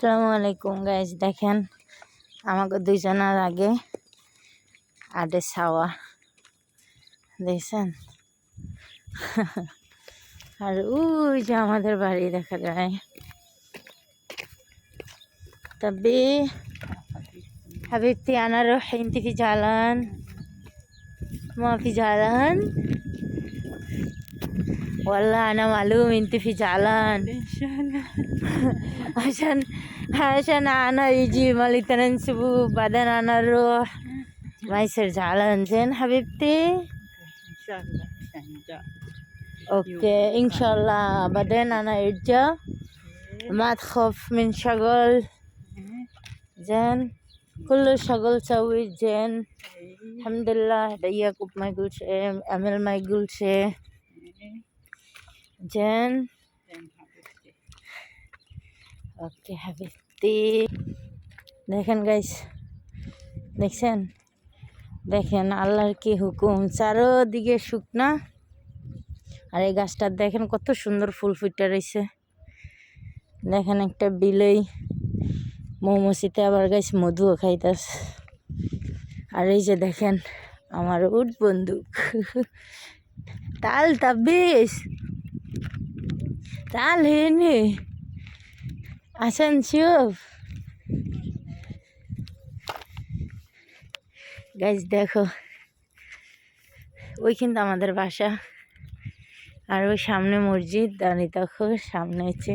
আসসালামু আলাইকুম গাইজ দেখেন আমাকে দুইজনের আগে আডে ছাওয়া, দেখছেন? আর ওই যে আমাদের বাড়ি দেখা যায়। তবে হাবিবতি আনারো হিন্দি ফি জালান মাফি জ্বালান। والله أنا معلوم أنت في جعلان ان شاء الله عشان عشان أنا يجي مالي تنسبه بعدين أنا أروح ما يصير زعلان زين حبيبتي ان شاء الله نرجع أوكي إن شاء الله بعدين أنا أرجع ما تخاف من شغل زين كله شغل سوي زين الحمد لله يعقوب ما يقول شيء أمل ما يقول Jen. ওকে হ্যাপি দেখেন গাইস দেখছেন? দেখেন আল্লাহর কি হুকুম চারোদিকে শুকনা। আর এই গাছটা দেখেন কত সুন্দর ফুল ফুটে রয়েছে দেখেন একটা বিলেই মৌমসিতে আবার গাছ মধুও খাইতাস আর এই যে দেখেন আমার উট বন্দুক। তাল তাবিস আসেন শিব গাইজ দেখো, ওই কিন্তু আমাদের বাসা। আর ওই সামনে মসজিদ দাঁড়িয়ে দেখো, সামনে হচ্ছে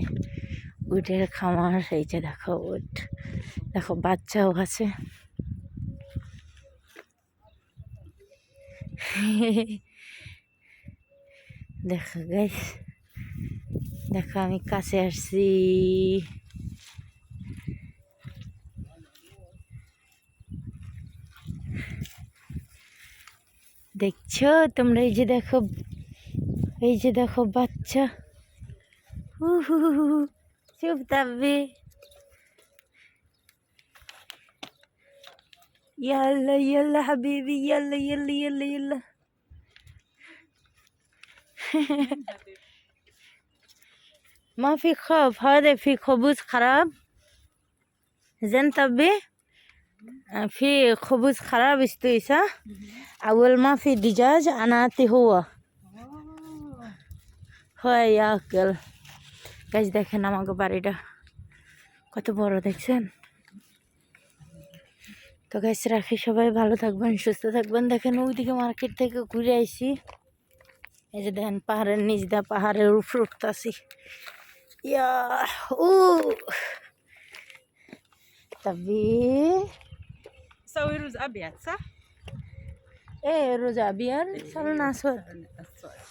উটের খামার যে দেখো উট। দেখো, বাচ্চাও আছে। দেখো guys দেখো আমি কাছে আসছি দেখছো তোমরা এই যে দেখো এই যে দেখো বাচ্চা হু হু হু হু। চুপ থাকবে يلا يلا حبيبي يلا يلا يلا يلا ما في خوف هذا في خبز خراب زين طبي في خبز خراب استويسا أول ما في دجاج أنا أعطي هو هو ياكل গাছ দেখেন আমাকে বাড়িটা কত বড় দেখছেন তো গাছ রাখি সবাই ভালো থাকবেন সুস্থ থাকবেন দেখেন ওইদিকে মার্কেট থেকে ঘুরে আইসি এই যে দেখেন পাহাড়ের নিচ দা পাহাড়ের উপর উঠতেছি ইয়া ও তবে سوي رز ابيض صح؟ এ রোজা বিয়ার সালন আসদ الصوص.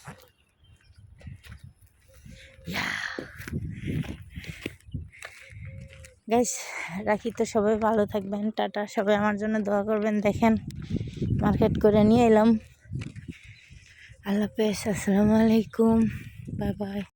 গাইস রাখি তো সবাই ভালো থাকবেন টাটা সবাই আমার জন্য দোয়া করবেন দেখেন মার্কেট করে নিয়ে এলাম আল্লাহ হাফেজ আসসালামু আলাইকুম বাই বাই